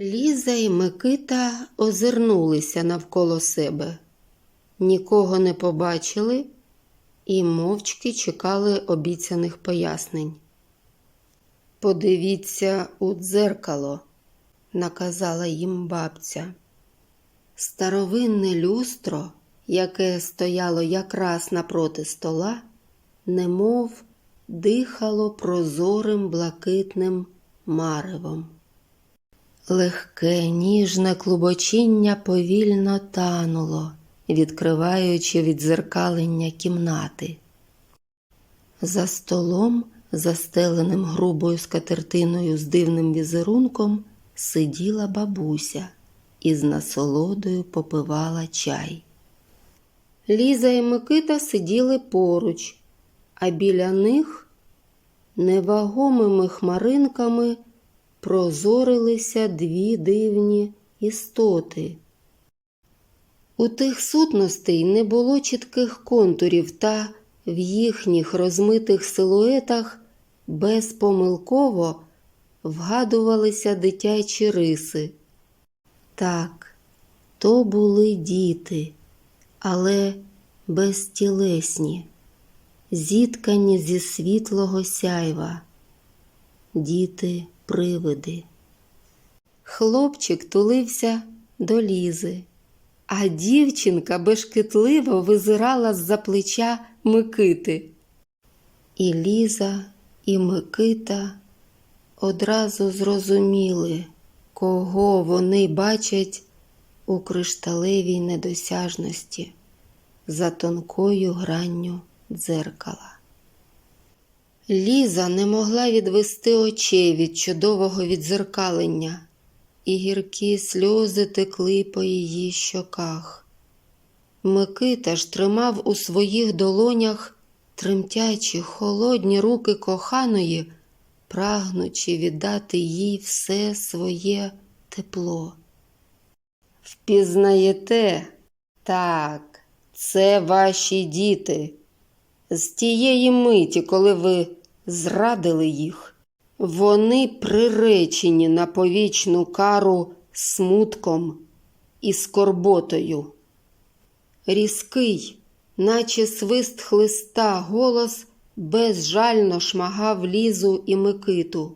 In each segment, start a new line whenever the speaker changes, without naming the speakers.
Ліза і Микита озирнулися навколо себе, нікого не побачили і мовчки чекали обіцяних пояснень. Подивіться у дзеркало, наказала їм бабця. Старовинне люстро, яке стояло якраз напроти стола, немов дихало прозорим блакитним маревом. Легке, ніжне клубочіння повільно тануло, відкриваючи відзеркалення кімнати. За столом, застеленим грубою скатертиною з дивним візерунком, сиділа бабуся і з насолодою попивала чай. Ліза і Микита сиділи поруч, а біля них невагомими хмаринками прозорилися дві дивні істоти. У тих сутностей не було чітких контурів, та в їхніх розмитих силуетах безпомилково вгадувалися дитячі риси. Так, то були діти, але безтілесні, зіткані зі світлого сяйва. Діти привиди. Хлопчик тулився до лізи, а дівчинка бешкетливо визирала з-за плеча Микити. І Ліза, і Микита одразу зрозуміли, кого вони бачать у кришталевій недосяжності за тонкою гранню дзеркала. Ліза не могла відвести очей від чудового відзеркалення, і гіркі сльози текли по її щоках. Микита ж тримав у своїх долонях тремтячі холодні руки коханої, прагнучи віддати їй все своє тепло. Впізнаєте? Так, це ваші діти. З тієї миті, коли ви зрадили їх, вони приречені на повічну кару смутком і скорботою. Різкий, наче свист хлиста, голос безжально шмагав лізу і Микиту.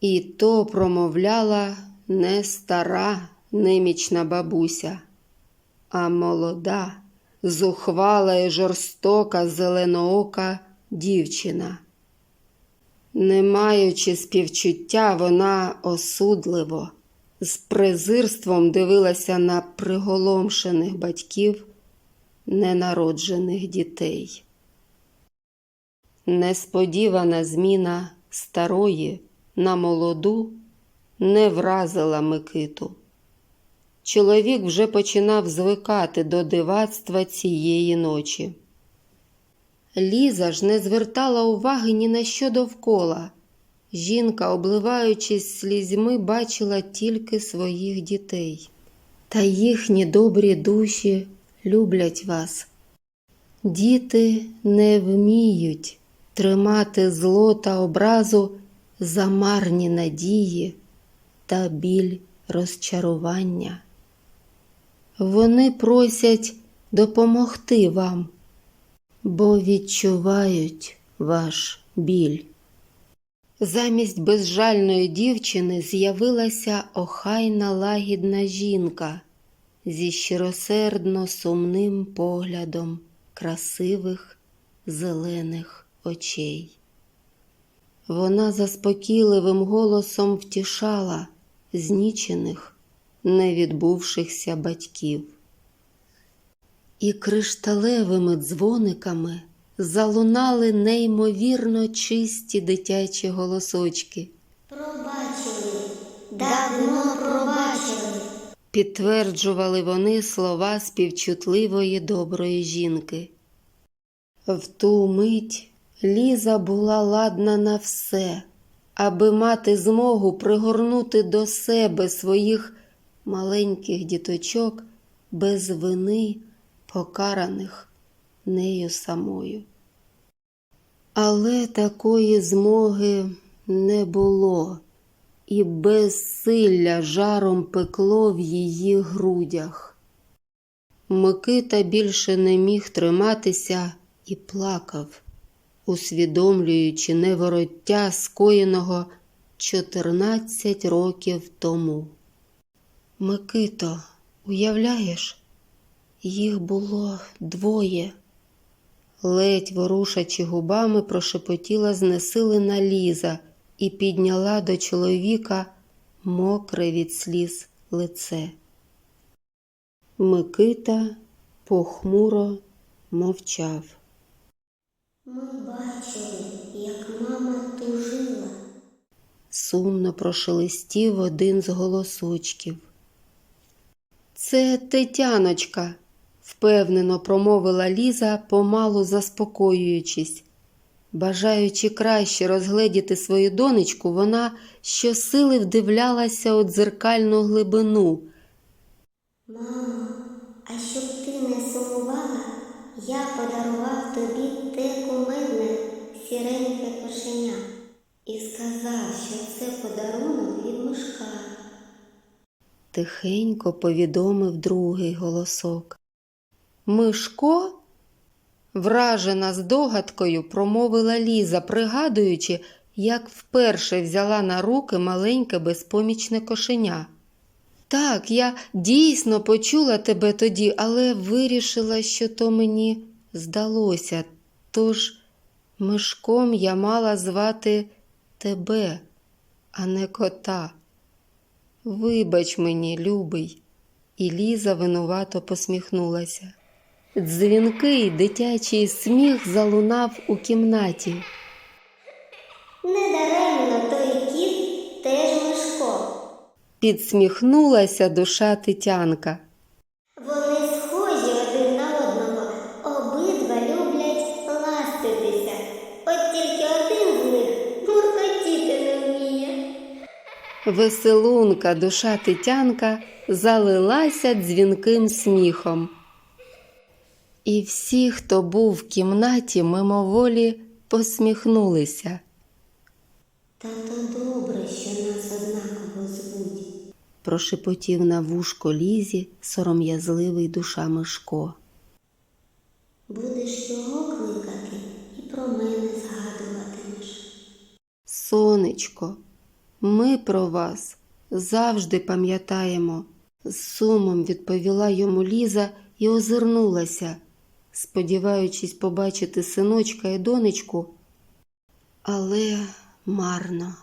І то промовляла не стара немічна бабуся, а молода зухвала і жорстока зеленоока дівчина. Не маючи співчуття, вона осудливо, з презирством дивилася на приголомшених батьків ненароджених дітей. Несподівана зміна старої на молоду не вразила Микиту. Чоловік вже починав звикати до дивацтва цієї ночі. Ліза ж не звертала уваги ні на що довкола. Жінка, обливаючись слізьми, бачила тільки своїх дітей. Та їхні добрі душі люблять вас. Діти не вміють тримати зло та образу за марні надії та біль розчарування. Вони просять допомогти вам, бо відчувають ваш біль. Замість безжальної дівчини з'явилася охайна лагідна жінка зі щиросердно сумним поглядом красивих зелених очей. Вона заспокійливим голосом втішала знічених невідбувшихся батьків. І кришталевими дзвониками залунали неймовірно чисті дитячі голосочки.
Пробачили, давно пробачили.
Підтверджували вони слова співчутливої доброї жінки. В ту мить Ліза була ладна на все, аби мати змогу пригорнути до себе своїх маленьких діточок без вини, покараних нею самою. Але такої змоги не було, і безсилля жаром пекло в її грудях. Микита більше не міг триматися і плакав, усвідомлюючи невороття скоєного 14 років тому. Микито, уявляєш, їх було двоє. Ледь ворушачи губами, прошепотіла знесилена Ліза і підняла до чоловіка мокре від сліз лице. Микита похмуро мовчав.
Ми бачили, як мама тужила.
Сумно прошелестів один з голосочків. Це Тетяночка, впевнено промовила Ліза, помалу заспокоюючись. Бажаючи краще розгледіти свою донечку, вона щосили вдивлялася у дзеркальну глибину.
Мамо, а щоб ти не сумувала, я подарував тобі те кумедне сіреньке кошеня і сказав, що це подарунок від мишка.
Тихенько повідомив другий голосок. Мишко? Вражена здогадкою, промовила Ліза, пригадуючи, як вперше взяла на руки маленьке безпомічне кошеня. Так, я дійсно почула тебе тоді, але вирішила, що то мені здалося. Тож мишком я мала звати тебе, а не кота. Вибач мені, любий. І Ліза винувато посміхнулася. Дзвінкий дитячий сміх залунав у кімнаті.
Недаремно той кіт теж мишко.
Підсміхнулася душа Тетянка.
Вони схожі один на одного, обидва люблять ластитися. От тільки один з них муркотіти не вміє.
Веселунка душа Тетянка залилася дзвінким сміхом. І всі, хто був в кімнаті, мимоволі посміхнулися.
Та то добре, що нас однаково звуть.
Прошепотів на вушко Лізі сором'язливий душа Мишко.
Будеш його кликати і про мене згадуватимеш.
Сонечко, ми про вас завжди пам'ятаємо, з сумом відповіла йому Ліза і озирнулася, сподіваючись побачити синочка і донечку, але марно.